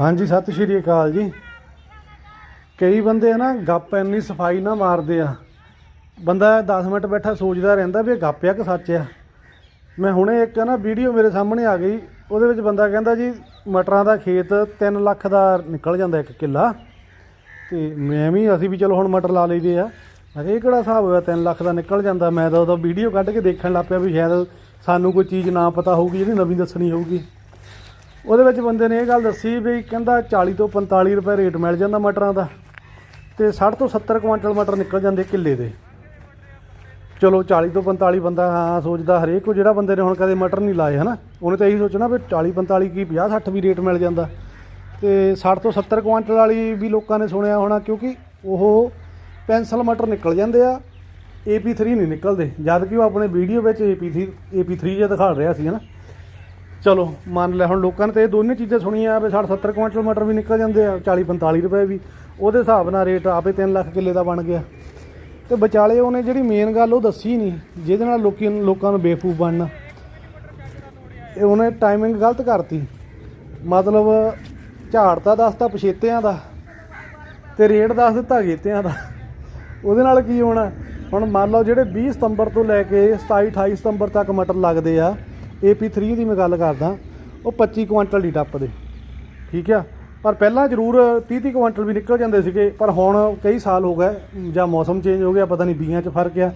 ਹਾਂਜੀ, ਸਤਿ ਸ਼੍ਰੀ ਅਕਾਲ ਜੀ। ਕਈ ਬੰਦੇ ਨਾ ਗੱਪ ਇੰਨੀ ਸਫ਼ਾਈ ਨਾ ਮਾਰਦੇ ਆ। ਬੰਦਾ 10 ਮਿੰਟ ਬੈਠਾ ਸੋਚਦਾ ਰਹਿੰਦਾ ਵੀ ਇਹ ਗੱਪ ਆ ਕਿ ਸੱਚ ਆ। ਮੈਂ ਹੁਣੇ ਇੱਕ ਨਾ ਵੀਡੀਓ ਮੇਰੇ ਸਾਹਮਣੇ ਆ ਗਈ, ਉਹਦੇ ਵਿੱਚ ਬੰਦਾ ਕਹਿੰਦਾ ਜੀ, ਮਟਰਾਂ ਦਾ ਖੇਤ 3 ਲੱਖ ਦਾ ਨਿਕਲ ਜਾਂਦਾ ਇੱਕ ਕਿੱਲਾ। ਤੇ ਮੈਂ ਵੀ, ਅਸੀਂ ਵੀ ਚਲੋ ਹੁਣ ਮਟਰ ਲਾ ਲਈਦੇ ਆ। ਮੈਂ ਕਿਹਾ, ਇਹ ਕਿਹੜਾ ਹਿਸਾਬ ਹੋਇਆ 3 ਲੱਖ ਦਾ ਨਿਕਲ ਜਾਂਦਾ? ਮੈਂ ਤਾਂ ਉਹਦਾ ਵੀਡੀਓ ਕੱਢ ਕੇ ਦੇਖਣ ਲੱਗ ਪਿਆ ਵੀ ਸ਼ਾਇਦ ਸਾਨੂੰ ਕੋਈ ਚੀਜ਼ ਨਾ ਪਤਾ ਹੋਊਗੀ, ਜਿਹੜੀ ਨਵੀਂ ਦੱਸਣੀ ਹੋਊਗੀ। ਉਹਦੇ ਵਿੱਚ ਬੰਦੇ ਨੇ ਇਹ ਗੱਲ ਦੱਸੀ ਵੀ ਕਹਿੰਦਾ 40 ਤੋਂ 45 ਰੁਪਏ ਰੇਟ ਮਿਲ ਜਾਂਦਾ ਮਟਰਾਂ ਦਾ ਤੇ 60 ਤੋਂ 70 ਕੁਇੰਟਲ ਮਟਰ ਨਿਕਲ ਜਾਂਦੇ ਕਿੱਲੇ ਦੇ। ਚਲੋ 40 ਤੋਂ 45 ਬੰਦਾ ਹਾਂ ਸੋਚਦਾ ਹਰੇਕ ਕੋ ਜਿਹੜਾ ਬੰਦੇ ਨੇ ਹੁਣ ਕਦੇ ਮਟਰ ਨਹੀਂ ਲਾਏ, ਹਨਾ? ਉਹਨੇ ਤਾਂ ਇਹੀ ਸੋਚਣਾ ਵੀ 40 45 ਕੀ 50 60 ਵੀ ਰੇਟ ਮਿਲ ਜਾਂਦਾ। ਤੇ 60 ਤੋਂ 70 ਕੁਇੰਟਲ ਵਾਲੀ ਵੀ ਲੋਕਾਂ ਨੇ ਸੁਣਿਆ ਹੋਣਾ ਕਿਉਂਕਿ ਉਹ ਪੈਨਸਲ ਮਟਰ ਨਿਕਲ ਜਾਂਦੇ ਆ AP3 ਨਹੀਂ ਨਿਕਲਦੇ। ਜਦ ਕਿ ਉਹ ਆਪਣੇ ਵੀਡੀਓ ਵਿੱਚ AP3 AP3 ਜਿਹਾ ਦਿਖਾ ਰਿਹਾ ਸੀ, ਹਨਾ? ਚਲੋ, ਮੰਨ ਲੈ ਹੁਣ ਲੋਕਾਂ ਨੇ ਤੇ ਇਹ ਦੋਨੇ ਚੀਜ਼ਾਂ ਸੁਣੀਆਂ, ਵੀ 60 70 ਕੁਇੰਟਲ ਮਟਰ ਵੀ ਨਿਕਲ ਜਾਂਦੇ ਆ 40 45 ਰੁਪਏ ਵੀ। ਉਹਦੇ ਹਿਸਾਬ ਨਾਲ ਰੇਟ ਆਪੇ 3 ਲੱਖ ਕਿੱਲੇ ਦਾ ਬਣ ਗਿਆ। ਤੇ ਵਿਚਾਲੇ ਉਹਨੇ ਜਿਹੜੀ ਮੇਨ ਗੱਲ ਉਹ ਦੱਸੀ ਨਹੀਂ, ਜਿਹਦੇ ਨਾਲ ਲੋਕੀ ਲੋਕਾਂ ਨੂੰ ਬੇਵਕੂਫ ਬਣਨਾ। ਇਹ ਉਹਨੇ ਟਾਈਮਿੰਗ ਗਲਤ ਕਰਤੀ। ਮਤਲਬ ਝਾੜ ਤਾਂ ਦੱਸਤਾ ਪਛੇਤਿਆਂ ਦਾ, ਤੇ ਰੇਟ ਦੱਸ ਦਿੱਤਾ ਗੇਤਿਆਂ ਦਾ। ਉਹਦੇ ਨਾਲ ਕੀ ਹੋਣਾ? ਹੁਣ ਮੰਨ ਲਓ ਜਿਹੜੇ 20 ਸਤੰਬਰ ਤੋਂ ਲੈ ਕੇ 27 28 ਸਤੰਬਰ ਤੱਕ ਮਟਰ ਲੱਗਦੇ ਆ AP3 ਦੀ ਮੈਂ ਗੱਲ ਕਰਦਾ, ਉਹ 25 ਕੁਇੰਟਲ ਦੀ ਟੱਪਦੇ ਠੀਕ ਆ? ਪਰ ਪਹਿਲਾਂ ਜ਼ਰੂਰ 30 30 ਕੁਇੰਟਲ ਵੀ ਨਿਕਲ ਜਾਂਦੇ ਸੀਗੇ, ਪਰ ਹੁਣ ਕਈ ਸਾਲ ਹੋ ਗਏ, ਜਾਂ ਮੌਸਮ ਚੇਂਜ ਹੋ ਗਿਆ, ਪਤਾ ਨਹੀਂ ਬੀਆਂ 'ਚ ਫ਼ਰਕ ਆ।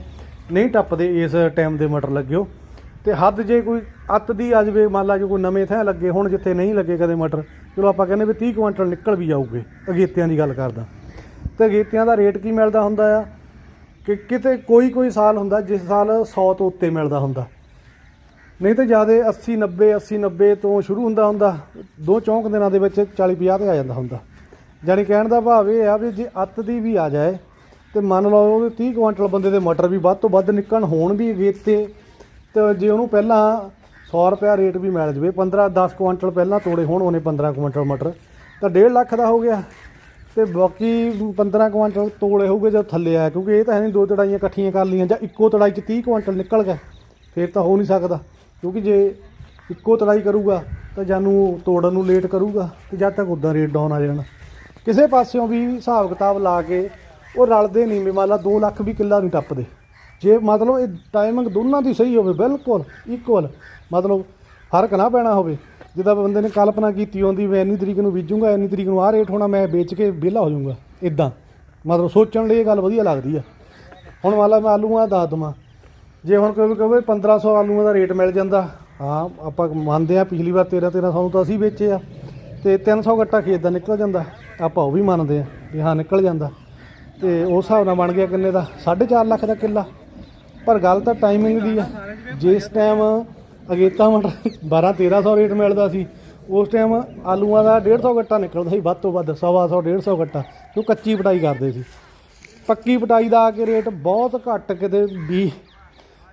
ਨਹੀਂ ਟੱਪਦੇ ਇਸ ਟਾਈਮ ਦੇ ਮਟਰ ਲੱਗਿਓ। ਤੇ ਹੱਦ ਜੇ ਕੋਈ ਅੱਤ ਦੀ ਆ ਜਾਵੇ, ਮੰਨ ਲਾ ਜੇ ਕੋਈ ਨਵੇਂ ਥਾਂ ਲੱਗੇ, ਹੁਣ ਜਿੱਥੇ ਨਹੀਂ ਲੱਗੇ ਕਦੇ ਮਟਰ, ਚਲੋ ਆਪਾਂ ਕਹਿੰਦੇ ਵੀ 30 ਕੁਇੰਟਲ ਨਿਕਲ ਵੀ ਜਾਊਗੇ, ਅਗੇਤਿਆਂ ਦੀ ਗੱਲ ਕਰਦਾ। ਤੇ ਅਗੇਤਿਆਂ ਦਾ ਰੇਟ ਕੀ ਮਿਲਦਾ ਹੁੰਦਾ ਆ? ਕਿ ਕਿਤੇ ਕੋਈ ਕੋਈ ਸਾਲ ਹੁੰਦਾ, ਜਿਸ ਸਾਲ 100 ਤੋਂ ਉੱਤੇ ਮਿਲਦਾ ਹੁੰਦਾ। ਨਹੀਂ ਤਾਂ ਜ਼ਿਆਦਾ 80 90 80 90 ਤੋਂ ਸ਼ੁਰੂ ਹੁੰਦਾ ਹੁੰਦਾ, ਦੋ ਚੌਂਕ ਦਿਨਾਂ ਦੇ ਵਿੱਚ 40 50 ਤੇ ਆ ਜਾਂਦਾ ਹੁੰਦਾ। ਜਾਨੀ ਕਹਿਣ ਦਾ ਭਾਵ ਇਹ ਆ ਵੀ ਜੇ ਅੱਤ ਦੀ ਵੀ ਆ ਜਾਏ, ਤੇ ਮੰਨ ਲਓ ਉਹਦੇ 30 ਕੁਇੰਟਲ ਬੰਦੇ ਦੇ ਮਟਰ ਵੀ ਵੱਧ ਤੋਂ ਵੱਧ ਨਿਕਲਣ, ਹੋਣ ਵੀ ਅਗੇਤੇ ਤੇ ਜੇ ਉਹਨੂੰ ਪਹਿਲਾਂ 100 ਰੁਪਿਆ ਰੇਟ ਵੀ ਮਿਲ ਜਵੇ 15 10 ਕੁਇੰਟਲ ਪਹਿਲਾਂ ਤੋੜੇ ਹੋਣ ਉਹਨੇ 15 ਕੁਇੰਟਲ ਮਟਰ, ਤਾਂ 1.5 ਲੱਖ ਦਾ ਹੋ ਗਿਆ। ਤੇ ਬਾਕੀ 15 ਕੁਇੰਟਲ ਤੋੜੇ ਹੋਊਗੇ ਜਦ ਥੱਲੇ ਆਇਆ, ਕਿਉਂਕਿ ਇਹ ਤਾਂ ਹੈ ਨਹੀਂ ਦੋ ਤੜਾਈਆਂ ਇਕੱਠੀਆਂ ਕਰ ਲਈਆਂ ਜਾਂ ਇੱਕੋ ਤੜਾਈ 'ਚ 30 ਕੁਇੰਟਲ ਨਿਕਲ ਗਿਆ ਫੇਰ ਤਾਂ ਹੋ ਨਹੀਂ ਸਕਦਾ। ਕਿਉਂਕਿ ਜੇ ਇੱਕੋ ਤੜਾਈ ਕਰੂਗਾ ਤਾਂ ਜਾਨੂੰ ਤੋੜਨ ਨੂੰ ਲੇਟ ਕਰੂਗਾ ਤੇ ਜਦ ਤੱਕ ਉਦਾਂ ਰੇਟ ਡਾਊਨ ਆ ਜਾਣਾ। ਕਿਸੇ ਪਾਸਿਓਂ ਵੀ ਹਿਸਾਬ ਕਿਤਾਬ ਲਾ ਕੇ ਉਹ ਰਲਦੇ ਨਹੀਂ ਵੀ ਮੰਨ ਲਾ 2 ਲੱਖ ਵੀ ਕਿੱਲਾ ਨਹੀਂ ਟੱਪਦੇ। ਜੇ ਮਤਲਬ ਇਹ ਟਾਈਮਿੰਗ ਦੋਨਾਂ ਦੀ ਸਹੀ ਹੋਵੇ, ਬਿਲਕੁਲ ਇਕੁਅਲ ਮਤਲਬ ਫ਼ਰਕ ਨਾ ਪੈਣਾ ਹੋਵੇ। ਜਿੱਦਾਂ ਬੰਦੇ ਨੇ ਕਲਪਨਾ ਕੀਤੀ ਹੁੰਦੀ ਮੈਂ ਇੰਨੀ ਤਰੀਕ ਨੂੰ ਬੀਜੂੰਗਾ, ਇੰਨੀ ਤਰੀਕ ਨੂੰ ਆਹ ਰੇਟ ਹੋਣਾ, ਮੈਂ ਵੇਚ ਕੇ ਵਿਹਲਾ ਹੋ ਜਾਊਂਗਾ। ਇਦਾਂ ਮਤਲਬ ਸੋਚਣ ਲਈ ਇਹ ਗੱਲ ਵਧੀਆ ਲੱਗਦੀ ਆ। ਹੁਣ ਮੰਨ ਲਾ ਮੈਂ ਆਲੂਆਂ ਦੱਸ ਦਵਾਂ। ਜੇ ਹੁਣ ਕੋਈ ਕਹੇ 1500 ਆਲੂਆਂ ਦਾ ਰੇਟ ਮਿਲ ਜਾਂਦਾ, ਹਾਂ, ਆਪਾਂ ਮੰਨਦੇ ਆ ਪਿਛਲੀ ਵਾਰ 13 1300 ਨੂੰ ਤਾਂ ਅਸੀਂ ਵੇਚੇ ਆ, ਤੇ 300 ਗੱਟਾ ਖੇਤ ਦਾ ਨਿਕਲ ਜਾਂਦਾ, ਆਪਾਂ ਉਹ ਵੀ ਮੰਨਦੇ ਆ ਵੀ ਹਾਂ, ਨਿਕਲ ਜਾਂਦਾ। ਤੇ ਉਸ ਹਿਸਾਬ ਨਾਲ ਬਣ ਗਿਆ ਕਿੰਨੇ ਦਾ? 4.5 ਲੱਖ ਦਾ ਕਿੱਲਾ। ਪਰ ਗੱਲ ਤਾਂ ਟਾਈਮਿੰਗ ਦੀ ਆ। ਜਿਸ ਟਾਈਮ ਅਗੇਤਾ ਮਟਰ 12 1300 ਰੇਟ ਮਿਲਦਾ ਸੀ, ਉਸ ਟਾਈਮ ਆਲੂਆਂ ਦਾ 150 ਗੱਟਾ ਨਿਕਲਦਾ ਸੀ, ਵੱਧ ਤੋਂ ਵੱਧ ਸਵਾ ਸੌ 150 ਗੱਟਾ, ਕਿਉਂ ਕੱਚੀ ਪਟਾਈ ਕਰਦੇ ਸੀ। ਪੱਕੀ ਪਟਾਈ ਦਾ ਆ ਕੇ ਰੇਟ ਬਹੁਤ ਘੱਟ ਕਿਤੇ 20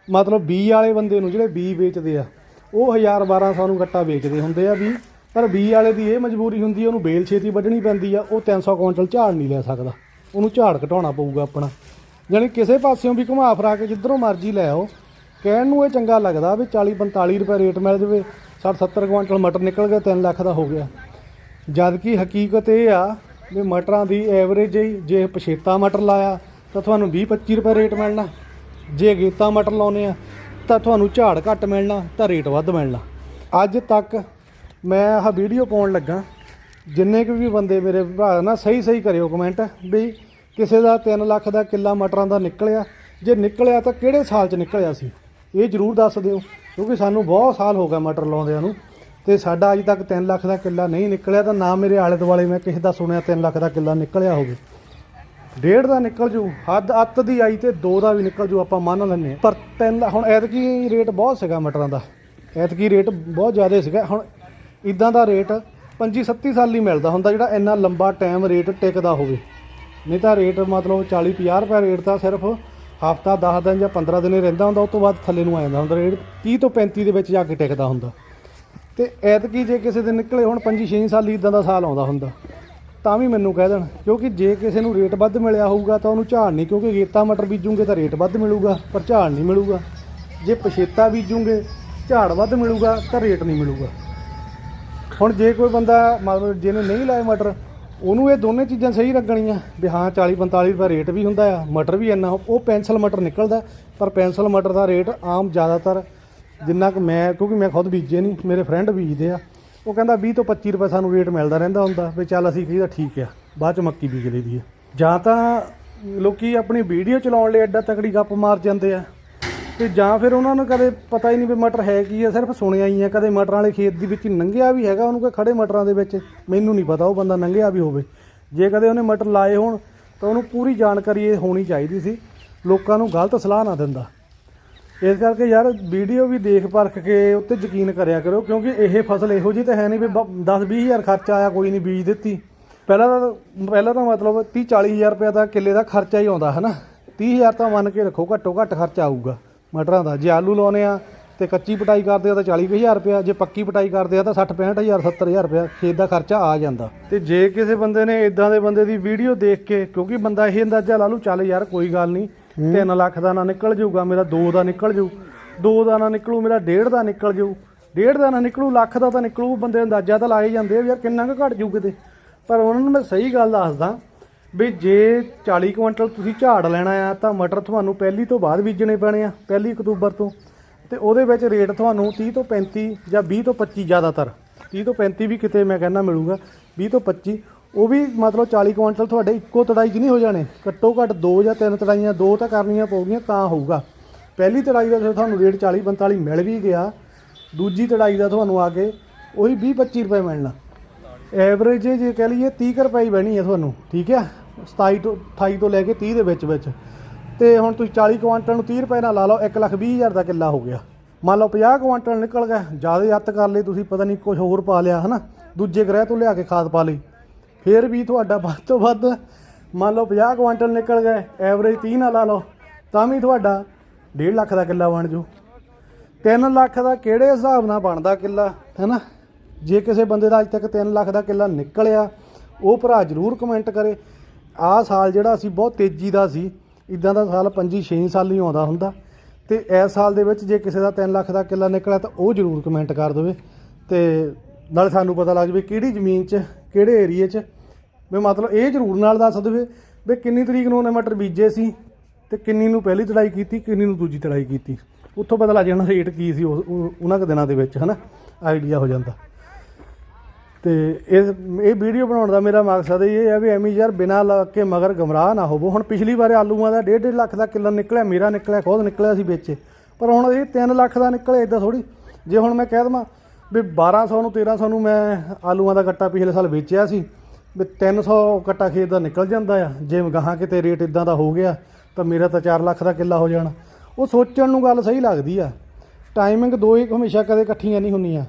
ਮਤਲਬ ਬੀ ਵਾਲੇ ਬੰਦੇ ਨੂੰ ਜਿਹੜੇ ਬੀ ਵੇਚਦੇ ਆ, ਉਹ 1000 1200 ਨੂੰ ਗੱਟਾ ਵੇਚਦੇ ਹੁੰਦੇ ਆ ਵੀ ਪਰ ਬੀ ਵਾਲੇ ਦੀ ਇਹ ਮਜਬੂਰੀ ਹੁੰਦੀ ਆ, ਉਹਨੂੰ ਬੇਲ ਛੇਤੀ ਵੱਢਣੀ ਪੈਂਦੀ ਆ, ਉਹ 300 ਕੁਇੰਟਲ ਝਾੜ ਨਹੀਂ ਲੈ ਸਕਦਾ। ਉਹਨੂੰ ਝਾੜ ਘਟਾਉਣਾ ਪਊਗਾ ਆਪਣਾ। ਯਾਨੀ ਕਿਸੇ ਪਾਸਿਓਂ ਵੀ ਘੁਮਾ ਫਰਾ ਕੇ ਜਿੱਧਰੋਂ ਮਰਜ਼ੀ ਲੈ ਆਓ, ਕਹਿਣ ਨੂੰ ਇਹ ਚੰਗਾ ਲੱਗਦਾ ਵੀ 40 45 ਰੁਪਏ ਰੇਟ ਮਿਲ ਜਾਵੇ 60 70 ਕੁਇੰਟਲ ਮਟਰ ਨਿਕਲ ਗਿਆ 3 ਲੱਖ ਦਾ ਹੋ ਗਿਆ। ਜਦ ਕਿ ਹਕੀਕਤ ਇਹ ਆ ਵੀ ਮਟਰਾਂ ਦੀ ਐਵਰੇਜ ਹੀ ਜੇ ਪਛੇਤਾ ਮਟਰ ਲਾਇਆ, ਤਾਂ ਤੁਹਾਨੂੰ 20 25 ਰੁਪਏ ਰੇਟ ਮਿਲਣਾ। ਜੇ ਅਗੇਤਾ ਮਟਰ ਲਾਉਨੇ ਆ, ਤਾਂ ਤੁਹਾਨੂੰ ਝਾੜ ਘੱਟ ਮਿਲਣਾ, ਤਾਂ ਰੇਟ ਵੱਧ ਮਿਲਣਾ। ਅੱਜ ਤੱਕ ਮੈਂ ਆਹ ਵੀਡੀਓ ਪਾਉਣ ਲੱਗਾ। ਜਿੰਨੇ ਕੁ ਵੀ ਬੰਦੇ ਮੇਰੇ ਭਰਾ ਨਾ, ਸਹੀ ਸਹੀ ਕਰਿਓ ਕਮੈਂਟ ਵੀ ਕਿਸੇ ਦਾ 3 ਲੱਖ ਦਾ ਕਿੱਲਾ ਮਟਰਾਂ ਦਾ ਨਿਕਲਿਆ। ਜੇ ਨਿਕਲਿਆ ਤਾਂ ਕਿਹੜੇ ਸਾਲ 'ਚ ਨਿਕਲਿਆ ਸੀ? ਇਹ ਜਰੂਰ ਦੱਸ ਦਿਓ, ਕਿਉਂਕਿ ਸਾਨੂੰ ਬਹੁਤ ਸਾਲ ਹੋ ਗਿਆ ਮਟਰ ਲਾਉਂਦਿਆਂ ਨੂੰ। ਤੇ ਸਾਡਾ ਅਜੇ ਤੱਕ 3 ਲੱਖ ਦਾ ਕਿੱਲਾ ਨਹੀਂ ਨਿਕਲਿਆ, ਤਾਂ ਨਾ ਮੇਰੇ ਆਲੇ ਦੁਆਲੇ ਮੈਂ ਕਿਸੇ ਦਾ ਸੁਣਿਆ 3 ਲੱਖ ਦਾ ਕਿੱਲਾ ਨਿਕਲਿਆ ਹੋਵੇ। ਡੇਢ ਦਾ ਨਿਕਲ ਜੂ, ਹੱਦ ਅੱਤ ਦੀ ਆਈ ਤੇ ਦੋ ਦਾ ਵੀ ਨਿਕਲ ਜੂ ਆਪਾਂ ਮੰਨ ਲੈਂਦੇ ਹਾਂ। ਪਰ ਤਿੰਨ ਹੁਣ ਐਤਕੀ ਰੇਟ ਬਹੁਤ ਸੀਗਾ ਮਟਰਾਂ ਦਾ। ਐਤਕੀ ਰੇਟ ਬਹੁਤ ਜ਼ਿਆਦਾ ਸੀਗਾ। ਹੁਣ ਇਦਾਂ ਦਾ ਰੇਟ 25 37 ਸਾਲ ਹੀ ਮਿਲਦਾ ਹੁੰਦਾ ਜਿਹੜਾ ਇੰਨਾ ਲੰਬਾ ਟਾਈਮ ਰੇਟ ਟਿਕਦਾ ਹੋਵੇ। ਨਹੀਂ ਤਾਂ ਰੇਟ ਮਤਲਬ 40 50 ਰੁਪਏ ਰੇਟ ਤਾਂ ਸਿਰਫ ਹਫਤਾ 10 ਦਿਨ ਜਾਂ 15 ਦਿਨ ਹੀ ਰਹਿੰਦਾ ਹੁੰਦਾ ਉਸ ਤੋਂ ਬਾਅਦ ਥੱਲੇ ਨੂੰ ਆ ਜਾਂਦਾ ਹੁੰਦਾ। ਰੇਟ 30 ਤੋਂ 35 ਦੇ ਵਿੱਚ ਜਾ ਕੇ ਟਿਕਦਾ ਹੁੰਦਾ। ਤੇ ਐਤਕੀ ਜੇ ਕਿਸੇ ਦੇ ਨਿਕਲੇ, ਹੁਣ 5 6 ਸਾਲ ਇਦਾਂ ਦਾ ਸਾਲ ਆਉਂਦਾ ਹੁੰਦਾ। ਤਾਂ ਵੀ ਮੈਨੂੰ ਕਹਿ ਦੇਣ, ਕਿਉਂਕਿ ਜੇ ਕਿਸੇ ਨੂੰ ਰੇਟ ਵੱਧ ਮਿਲਿਆ ਹੋਊਗਾ ਤਾਂ ਉਹਨੂੰ ਝਾੜ ਨਹੀਂ, ਕਿਉਂਕਿ ਗੇਤਾ ਮਟਰ ਬੀਜੂਗੇ ਤਾਂ ਰੇਟ ਵੱਧ ਮਿਲੂਗਾ, ਪਰ ਝਾੜ ਨਹੀਂ ਮਿਲੂਗਾ। ਜੇ ਪਛੇਤਾ ਬੀਜੂਗੇ, ਝਾੜ ਵੱਧ ਮਿਲੂਗਾ ਤਾਂ ਰੇਟ ਨਹੀਂ ਮਿਲੂਗਾ। ਹੁਣ ਜੇ ਕੋਈ ਬੰਦਾ ਮਤਲਬ ਜਿਹਨੇ ਨਹੀਂ ਲਾਏ ਮਟਰ, ਉਹਨੂੰ ਇਹ ਦੋਨੇ ਚੀਜ਼ਾਂ ਸਹੀ ਲੱਗਣੀਆਂ, ਵੀ ਹਾਂ 40 45 ਰੁਪਏ ਰੇਟ ਵੀ ਹੁੰਦਾ ਆ, ਮਟਰ ਵੀ ਇੰਨਾ, ਉਹ ਪੈਨਸਲ ਮਟਰ ਨਿਕਲਦਾ, ਪਰ ਪੈਨਸਲ ਮਟਰ ਦਾ ਰੇਟ ਆਮ ਜ਼ਿਆਦਾਤਰ ਜਿੰਨਾ ਕਿ ਮੈਂ, ਕਿਉਂਕਿ ਮੈਂ ਖੁਦ ਬੀਜੇ ਨਹੀਂ, ਮੇਰੇ ਫਰੈਂਡ ਬੀਜਦੇ ਆ। ਉਹ ਕਹਿੰਦਾ 20 ਤੋਂ 25 ਰੁਪਏ ਸਾਨੂੰ ਰੇਟ ਮਿਲਦਾ ਰਹਿੰਦਾ ਹੁੰਦਾ, ਵੀ ਚੱਲ ਅਸੀਂ ਕਹੀਦਾ ਠੀਕ ਆ, ਬਾਅਦ ਚ ਮੱਕੀ ਬੀਜ ਲਈਦੀ ਆ। ਜਾਂ ਤਾਂ ਲੋਕੀ ਆਪਣੀ ਵੀਡੀਓ ਚਲਾਉਣ ਲਈ ਐਡਾ ਤਕੜੀ ਗੱਪ ਮਾਰ ਜਾਂਦੇ ਆ, ਤੇ ਜਾਂ ਫਿਰ ਉਹਨਾਂ ਨੂੰ ਕਦੇ ਪਤਾ ਹੀ ਨਹੀਂ ਵੀ ਮਟਰ ਹੈ ਕੀ ਆ, ਸਿਰਫ ਸੁਣਿਆ ਹੀ ਆ, ਕਦੇ ਮਟਰਾਂ ਵਾਲੇ ਖੇਤ ਦੇ ਵਿੱਚ ਲੰਘਿਆ ਵੀ ਹੈਗਾ, ਉਹਨੂੰ ਕਿ ਖੜੇ ਮਟਰਾਂ ਦੇ ਵਿੱਚ, ਮੈਨੂੰ ਨਹੀਂ ਪਤਾ, ਉਹ ਬੰਦਾ ਲੰਘਿਆ ਵੀ ਹੋਵੇ। ਜੇ ਕਦੇ ਉਹਨੇ ਮਟਰ ਲਾਏ ਹੋਣ, ਤਾਂ ਉਹਨੂੰ ਪੂਰੀ ਜਾਣਕਾਰੀ ਇਹ ਹੋਣੀ ਚਾਹੀਦੀ ਸੀ, ਲੋਕਾਂ ਨੂੰ ਗਲਤ ਸਲਾਹ ਨਾ ਦਿੰਦਾ। ਇਸ ਕਰਕੇ ਯਾਰ ਵੀਡੀਓ ਵੀ ਦੇਖ ਪਰਖ ਕੇ ਉੱਤੇ ਯਕੀਨ ਕਰਿਆ ਕਰੋ, ਕਿਉਂਕਿ ਇਹ ਫਸਲ ਇਹੋ ਜਿਹੀ ਤਾਂ ਹੈ ਨਹੀਂ ਵੀ 10 20000 ਖਰਚਾ ਆਇਆ, ਕੋਈ ਨਹੀਂ ਬੀਜ ਦਿੱਤੀ। ਪਹਿਲਾਂ ਤਾਂ ਪਹਿਲਾਂ ਤਾਂ ਮਤਲਬ 30 40000 ਰੁਪਏ ਦਾ ਕਿੱਲੇ ਦਾ ਖਰਚਾ ਹੀ ਆਉਂਦਾ ਹੈ ਹਨਾ 30000 ਤਾਂ ਮੰਨ ਕੇ ਰੱਖੋ, ਘੱਟੋ ਘੱਟ ਖਰਚਾ ਆਊਗਾ ਮਟਰਾਂ ਦਾ। ਜੇ ਆਲੂ ਲਾਉਨੇ ਆ ਤੇ ਕੱਚੀ ਪਟਾਈ ਕਰਦੇ ਆ ਤਾਂ 40000 ਰੁਪਏ ਜੇ ਪੱਕੀ ਪਟਾਈ ਕਰਦੇ ਆ ਤਾਂ 60 65000 70000 ਰੁਪਏ ਖੇਤ ਦਾ ਖਰਚਾ ਆ ਜਾਂਦਾ। ਤੇ ਜੇ ਕਿਸੇ ਬੰਦੇ ਨੇ ਇਦਾਂ ਦੇ ਬੰਦੇ ਦੀ ਵੀਡੀਓ ਦੇਖ ਕੇ, ਕਿਉਂਕਿ ਬੰਦਾ ਇਹ ਅੰਦਾਜ਼ਾ ਲਾ ਲੂ ਚੱਲ ਯਾਰ ਕੋਈ ਗੱਲ ਨਹੀਂ 3 ਲੱਖ ਦਾ ਨਾ ਨਿਕਲ ਜਾਊਗਾ, ਮੇਰਾ 2 ਦਾ ਨਿਕਲ ਜਾਊ। 2 ਦਾ ਨਾ ਨਿਕਲੂ, ਮੇਰਾ 1.5 ਦਾ ਨਿਕਲ ਜਾਊ। 1.5 ਦਾ ਨਾ ਨਿਕਲੂ, ਲੱਖ ਦਾ ਤਾਂ ਨਿਕਲੂ, ਬੰਦੇ ਅੰਦਾਜ਼ਾ ਤਾਂ ਲਾਏ ਜਾਂਦੇ ਆ ਵੀ ਯਾਰ ਕਿੰਨਾ ਕੁ ਘਟ ਜੂ ਕਿਤੇ। ਪਰ ਉਹਨਾਂ ਨੂੰ ਮੈਂ ਸਹੀ ਗੱਲ ਦੱਸਦਾ ਵੀ ਜੇ 40 ਕੁਇੰਟਲ ਤੁਸੀਂ ਝਾੜ ਲੈਣਾ ਆ, ਤਾਂ ਮਟਰ ਤੁਹਾਨੂੰ ਪਹਿਲੀ ਤੋਂ ਬਾਅਦ ਬੀਜਣੇ ਪੈਣੇ ਆ, ਪਹਿਲੀ ਅਕਤੂਬਰ ਤੋਂ। ਤੇ ਉਹਦੇ ਵਿੱਚ ਰੇਟ ਤੁਹਾਨੂੰ 30 ਤੋਂ 35 ਜਾਂ 20 ਤੋਂ 25 ਜ਼ਿਆਦਾਤਰ। 30 ਤੋਂ 35 ਵੀ ਕਿਤੇ ਮੈਂ ਕਹਿੰਦਾ ਮਿਲੂਗਾ 20 ਤੋਂ 25 ਉਹ ਵੀ ਮਤਲਬ 40 ਕੁਇੰਟਲ ਤੁਹਾਡੇ ਇੱਕੋ ਤੜਾਈ 'ਚ ਨਹੀਂ ਹੋ ਜਾਣੇ। ਘੱਟੋ ਘੱਟ ਦੋ ਜਾਂ ਤਿੰਨ ਤੜਾਈਆਂ, ਦੋ ਤਾਂ ਕਰਨੀਆਂ ਪਊਗੀਆਂ, ਤਾਂ ਹੋਊਗਾ। ਪਹਿਲੀ ਤੜਾਈ ਦਾ ਤੁਹਾਨੂੰ ਰੇਟ 40 45 ਮਿਲ ਵੀ ਗਿਆ। ਦੂਜੀ ਤੜਾਈ ਦਾ ਤੁਹਾਨੂੰ ਆ ਕੇ ਉਹੀ 20 25 ਰੁਪਏ ਮਿਲਣਾ। ਐਵਰੇਜ ਜੇ ਕਹਿ ਲਈਏ 30 ਕੁ ਰੁਪਏ ਹੀ ਬਹਿਣੀ ਹੈ ਤੁਹਾਨੂੰ, ਠੀਕ ਹੈ 27 ਤੋਂ 28 ਤੋਂ ਲੈ ਕੇ 30 ਦੇ ਵਿੱਚ ਵਿੱਚ। ਤੇ ਹੁਣ ਤੁਸੀਂ 40 ਕੁਆਂਟਲ ਨੂੰ 30 ਰੁਪਏ ਨਾਲ ਲਾ ਲਓ 1 ਲੱਖ 20 ਹਜ਼ਾਰ ਦਾ ਕਿੱਲਾ ਹੋ ਗਿਆ। ਮੰਨ ਲਓ 50 ਕੁਆਂਟਲ ਨਿਕਲ ਗਿਆ, ਜ਼ਿਆਦਾ ਅੱਤ ਕਰ ਲਈ ਤੁਸੀਂ, ਪਤਾ ਨਹੀਂ ਕੁਝ ਹੋਰ ਪਾ ਲਿਆ, ਹਨਾ? ਦੂਜੇ ਗ੍ਰਹਿ ਤੋਂ ਲਿਆ ਕੇ ਖਾਦ ਪਾ ਲਈ। ਫਿਰ ਵੀ ਤੁਹਾਡਾ ਵੱਧ ਤੋਂ ਵੱਧ ਮੰਨ ਲਓ 50 ਕੁਆਂਟਲ ਨਿਕਲ ਗਏ ਐਵਰੇਜ 30 ਨਾਲ ਲਾ ਲਓ, ਤਾਂ ਵੀ ਤੁਹਾਡਾ 1.5 ਲੱਖ ਦਾ ਕਿੱਲਾ ਬਣ ਜੂ। 3 ਲੱਖ ਦਾ ਕਿਹੜੇ ਹਿਸਾਬ ਨਾਲ ਬਣਦਾ ਕਿੱਲਾ, ਹੈਨਾ? ਜੇ ਕਿਸੇ ਬੰਦੇ ਦਾ ਅੱਜ ਤੱਕ 3 ਲੱਖ ਦਾ ਕਿੱਲਾ ਨਿਕਲਿਆ, ਉਹ ਭਰਾ ਜਰੂਰ ਕਮੈਂਟ ਕਰੇ। ਆਹ ਸਾਲ ਜਿਹੜਾ ਸੀ, ਬਹੁਤ ਤੇਜ਼ੀ ਦਾ ਸੀ। ਇਦਾਂ ਦਾ ਸਾਲ 5 6 ਸਾਲ ਹੀ ਆਉਂਦਾ ਹੁੰਦਾ। ਤੇ ਇਸ ਸਾਲ ਦੇ ਵਿੱਚ ਜੇ ਕਿਸੇ ਦਾ 3 ਲੱਖ ਦਾ ਕਿੱਲਾ ਨਿਕਲਿਆ, ਤਾਂ ਉਹ ਜਰੂਰ ਕਮੈਂਟ ਕਰ ਦੇਵੇ। ਤੇ ਨਾਲ ਸਾਨੂੰ ਪਤਾ ਲੱਗ ਜਵੇ ਕਿਹੜੀ ਜ਼ਮੀਨ 'ਚ, ਕਿਹੜੇ ਏਰੀਏ 'ਚ ਵੀ ਮਤਲਬ ਇਹ ਜਰੂਰ ਨਾਲ ਦੱਸ ਦੇਵੇ ਵੀ ਕਿੰਨੀ ਤਰੀਕ ਨੂੰ ਉਹਨੇ ਮਟਰ ਬੀਜੇ ਸੀ ਤੇ ਕਿੰਨੀ ਨੂੰ ਪਹਿਲੀ ਤੜਾਈ ਕੀਤੀ, ਕਿੰਨੀ ਨੂੰ ਦੂਜੀ ਤੜਾਈ ਕੀਤੀ। ਉੱਥੋਂ ਪਤਾ ਲੱਗ ਜਾਣਾ ਰੇਟ ਕੀ ਸੀ ਉਹ- ਉਹਨਾਂ ਕੁ ਦਿਨਾਂ ਦੇ ਵਿੱਚ, ਹਨਾ? ਆਈਡੀਆ ਹੋ ਜਾਂਦਾ। ਤੇ ਇਹ ਇਹ ਵੀਡੀਓ ਬਣਾਉਣ ਦਾ ਮੇਰਾ ਮਕਸਦ ਇਹ ਹੈ ਵੀ ਐਵੇਂ ਯਾਰ ਬਿਨਾਂ ਲੱਗ ਕੇ ਮਗਰ ਗਮਰਾਹ ਨਾ ਹੋਵੋ। ਹੁਣ ਪਿਛਲੀ ਵਾਰ ਆਲੂਆਂ ਦਾ 1.5 ਲੱਖ ਦਾ ਕਿੱਲੋ ਨਿਕਲਿਆ, ਮੇਰਾ ਨਿਕਲਿਆ, ਖੁਦ ਨਿਕਲਿਆ ਸੀ ਵੇਚੇ। ਪਰ ਹੁਣ ਇਹ 3 ਲੱਖ ਦਾ ਨਿਕਲਿਆ ਇਦਾਂ ਥੋੜੀ ਜੇ ਹੁਣ ਮੈਂ ਕਹਿ ਦਵਾਂ ਵੀ 1200 ਨੂੰ 1300 ਨੂੰ ਮੈਂ ਆਲੂਆਂ ਦਾ ਗੱਟਾ ਪਿਛਲੇ ਸਾਲ ਵੇਚਿਆ ਸੀ ਵੀ 300 ਕੱਟਾ ਖੇਤ ਦਾ ਨਿਕਲ ਜਾਂਦਾ ਆ। ਜੇ ਗਾਹਾਂ ਕਿਤੇ ਰੇਟ ਇਦਾਂ ਦਾ ਹੋ ਗਿਆ, ਤਾਂ ਮੇਰਾ ਤਾਂ 4 ਲੱਖ ਦਾ ਕਿੱਲਾ ਹੋ ਜਾਣਾ। ਉਹ ਸੋਚਣ ਨੂੰ ਗੱਲ ਸਹੀ ਲੱਗਦੀ ਆ। ਟਾਈਮਿੰਗ ਦੋ ਹੀ ਹਮੇਸ਼ਾ ਕਦੇ ਇਕੱਠੀਆਂ ਨਹੀਂ ਹੁੰਦੀਆਂ।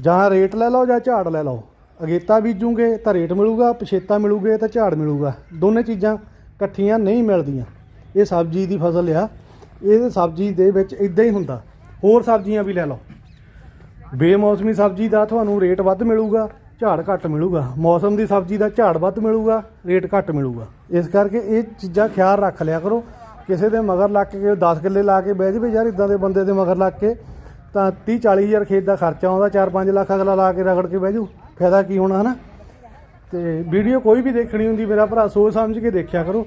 ਜਾਂ ਰੇਟ ਲੈ ਲਓ ਜਾਂ ਝਾੜ ਲੈ ਲਓ। ਅਗੇਤਾ ਬੀਜੂਗੇ ਤਾਂ ਰੇਟ ਮਿਲੂਗਾ, ਪਛੇਤਾ ਮਿਲੂਗੇ ਤਾਂ ਝਾੜ ਮਿਲੂਗਾ। ਦੋਨੇ ਚੀਜ਼ਾਂ ਇਕੱਠੀਆਂ ਨਹੀਂ ਮਿਲਦੀਆਂ। ਇਹ ਸਬਜ਼ੀ ਦੀ ਫਸਲ ਆ। ਇਹ ਸਬਜ਼ੀ ਦੇ ਵਿੱਚ ਇਦਾਂ ਹੀ ਹੁੰਦਾ। ਹੋਰ ਸਬਜ਼ੀਆਂ ਵੀ ਲੈ ਲਓ। ਬੇਮੌਸਮੀ ਸਬਜ਼ੀ ਦਾ ਤੁਹਾਨੂੰ ਰੇਟ ਵੱਧ ਮਿਲੂਗਾ। ਝਾੜ ਘੱਟ ਮਿਲੂਗਾ। ਮੌਸਮ ਦੀ ਸਬਜ਼ੀ ਦਾ ਝਾੜ ਵੱਧ ਮਿਲੂਗਾ, ਰੇਟ ਘੱਟ ਮਿਲੂਗਾ। ਇਸ ਕਰਕੇ ਇਹ ਚੀਜ਼ਾਂ ਖਿਆਲ ਰੱਖ ਲਿਆ ਕਰੋ। ਕਿਸੇ ਦੇ ਮਗਰ ਲੱਗ ਕੇ 10 ਕਿੱਲੇ ਲਾ ਕੇ ਬਹਿ ਜਾਵੇ ਯਾਰ ਇਦਾਂ ਦੇ ਬੰਦੇ ਦੇ ਮਗਰ ਲੱਗ ਕੇ, ਤਾਂ 30 40 ਹਜ਼ਾਰ ਖੇਤ ਦਾ ਖਰਚਾ ਆਉਂਦਾ 4-5 ਲੱਖ ਅਗਲਾ ਲਾ ਕੇ ਰਗੜ ਕੇ ਬਹਿ ਜੂ ਫਾਇਦਾ ਕੀ ਹੋਣਾ, ਹਨਾ? ਤੇ ਵੀਡੀਓ ਕੋਈ ਵੀ ਦੇਖਣੀ ਹੁੰਦੀ, ਮੇਰਾ ਭਰਾ ਸੋਚ ਸਮਝ ਕੇ ਦੇਖਿਆ ਕਰੋ।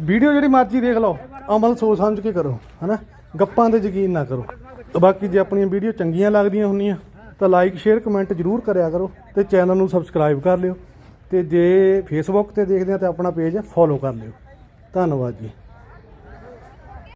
ਵੀਡੀਓ ਜਿਹੜੀ ਮਰਜ਼ੀ ਦੇਖ ਲਓ, ਅਮਲ ਸੋਚ ਸਮਝ ਕੇ ਕਰੋ, ਹਨਾ? ਗੱਪਾਂ ਤੇ ਯਕੀਨ ਨਾ ਕਰੋ। ਬਾਕੀ ਜੇ ਆਪਣੀਆਂ ਵੀਡੀਓ ਚੰਗੀਆਂ ਲੱਗਦੀਆਂ ਹੁੰਦੀਆਂ ਤਾਂ ਲਾਈਕ ਸ਼ੇਅਰ ਕਮੈਂਟ ਜਰੂਰ ਕਰਿਆ ਕਰੋ ਤੇ ਚੈਨਲ ਨੂੰ ਸਬਸਕ੍ਰਾਈਬ ਕਰ ਲਿਓ ਤੇ ਜੇ ਫੇਸਬੁੱਕ ਤੇ ਦੇਖਦੇ ਆ ਤਾਂ ਆਪਣਾ ਪੇਜ ਫੋਲੋ ਕਰ ਲਿਓ। ਧੰਨਵਾਦ ਜੀ।